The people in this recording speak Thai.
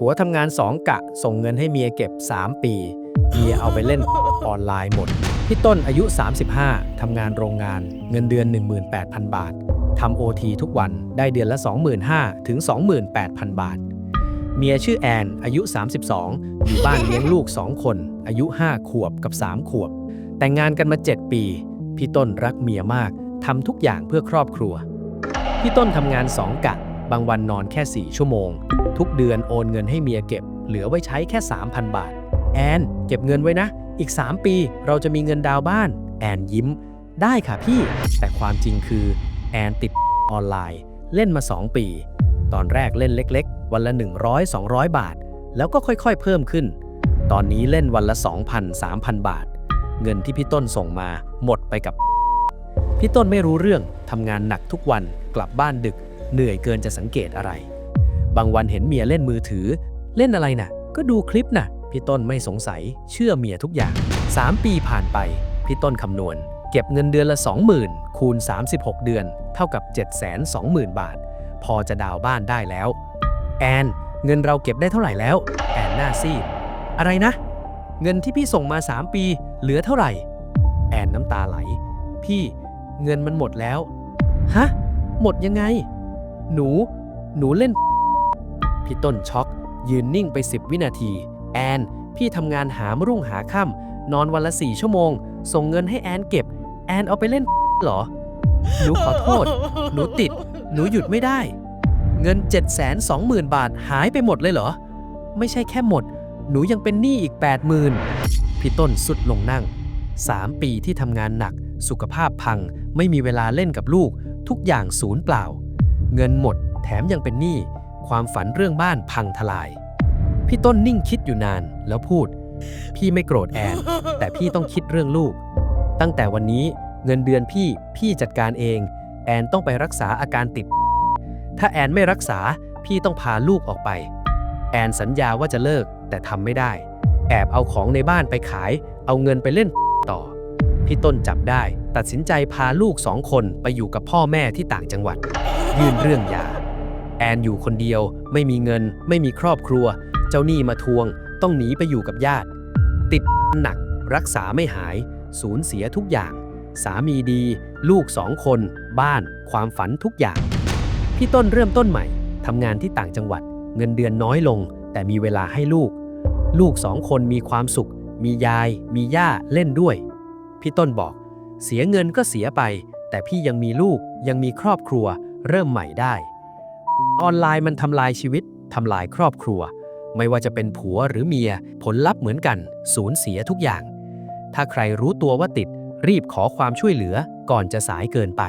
ผัวทำงานสองกะ ส่งเงินให้เมียเก็บ 3 ปี เมียเอาไปเล่นออนไลน์หมด พี่ต้นอายุ 35 ทำงานโรงงาน เงินเดือน 18,000 บาท ทำโอทีทุกวัน ได้เดือนละ 25,000 ถึง 28,000 บาท เมียชื่อแอน อายุ 32 อยู่บ้านเลี้ยงลูก 2 คน อายุ 5 ขวบกับ 3 ขวบ แต่งงานกันมา 7 ปี พี่ต้นรักเมียมาก ทำทุกอย่างเพื่อครอบครัว พี่ต้นทำงาน2กะ บางวันนอนแค่ 4 ชั่วโมง ทุกเดือนโอนเงินให้เมียเก็บ เหลือไว้ใช้แค่ 3,000 บาท แอน เก็บเงินไว้นะ อีก 3 ปีเราจะมีเงินดาวน์บ้าน แอนยิ้ม ได้ค่ะพี่ แต่ความจริงคือ แอนติดออนไลน์ เล่นมา 2 ปี ตอนแรกเล่นเล็กๆ วันละ 100-200 บาท แล้วก็ค่อยๆ เพิ่มขึ้น ตอนนี้เล่นวันละ 2,000-3,000 บาท เงินที่พี่ต้นส่งมาหมดไปกับ พี่ต้นไม่รู้เรื่องทำงานหนักทุกวันกลับบ้านดึก เหนื่อยเกินจะสังเกตอะไร บางวันเห็นเมียเล่นมือถือ เล่นอะไรน่ะ ก็ดูคลิปน่ะ พี่ต้นไม่สงสัย เชื่อเมียทุกอย่าง 3 ปีผ่านไป พี่ต้นคำนวณ เก็บเงินเดือนละ 20,000 คูณ 36 เดือน เท่ากับ 720,000 บาท พอจะดาวบ้านได้แล้ว แอน เงินเราเก็บได้เท่าไหร่แล้ว แอนหน้าซีดอะไรนะ เงินที่พี่ส่งมา 3 ปี เหลือเท่าไหร่ แอนน้ำตาไหล พี่ เงินมันหมดแล้ว ฮะ หมดยังไง หนู หนูเล่น พี่ต้นช็อก ยืนนิ่งไป 10 วินาที แอน พี่ทำงานหามรุ่งหาค่ำนอนวันละ4ชั่วโมง ส่งเงินให้แอนเก็บ แอนเอาไปเล่นหรอ หนูขอโทษ หนูติด หนูหยุดไม่ได้ เงิน 720,000 บาทหายไปหมดเลยเหรอ ไม่ใช่แค่หมด หนูยังเป็นหนี้อีก 80,000พี่ต้นสุดลงนั่ง 3 ปีที่ทำงานหนัก สุขภาพพัง ไม่มีเวลาเล่นกับลูก ทุกอย่างศูนย์เปล่า เงินหมด แถมยังเป็นหนี้ ความฝันเรื่องบ้านพังทลาย พี่ต้นนิ่งคิดอยู่นานแล้วพูด พี่ไม่โกรธแอน แต่พี่ต้องคิดเรื่องลูก ตั้งแต่วันนี้เงินเดือนพี่พี่จัดการเอง แอนต้องไปรักษาอาการติด ถ้าแอนไม่รักษาพี่ต้องพาลูกออกไป แอนสัญญาว่าจะเลิกแต่ทำไม่ได้ แอบเอาของในบ้านไปขาย เอาเงินไปเล่นต่อ พี่ต้นจับได้ ตัดสินใจพาลูกสองคนไปอยู่กับพ่อแม่ที่ต่างจังหวัด ยื่นเรื่องหย่า แอนอยู่คนเดียว ไม่มีเงิน ไม่มีครอบครัว เจ้าหนี้มาทวง ต้องหนีไปอยู่กับญาติ ติดหนัก รักษาไม่หาย สูญเสียทุกอย่าง สามีดี ลูกสองคน บ้าน ความฝันทุกอย่าง พี่ต้นเริ่มต้นใหม่ทำงานที่ต่างจังหวัด เงินเดือนน้อยลง แต่มีเวลาให้ลูก ลูกสองคนมีความสุข มียาย มีย่าเล่นด้วย พี่ต้นบอก เสียเงินก็เสียไป แต่พี่ยังมีลูกยังมีครอบครัว เริ่มใหม่ได้ ออนไลน์มันทำลายชีวิตทำลายครอบครัว ไม่ว่าจะเป็นผัวหรือเมียผลลัพธ์เหมือนกัน สูญเสียทุกอย่าง ถ้าใครรู้ตัวว่าติดรีบขอความช่วยเหลือก่อนจะสายเกินไป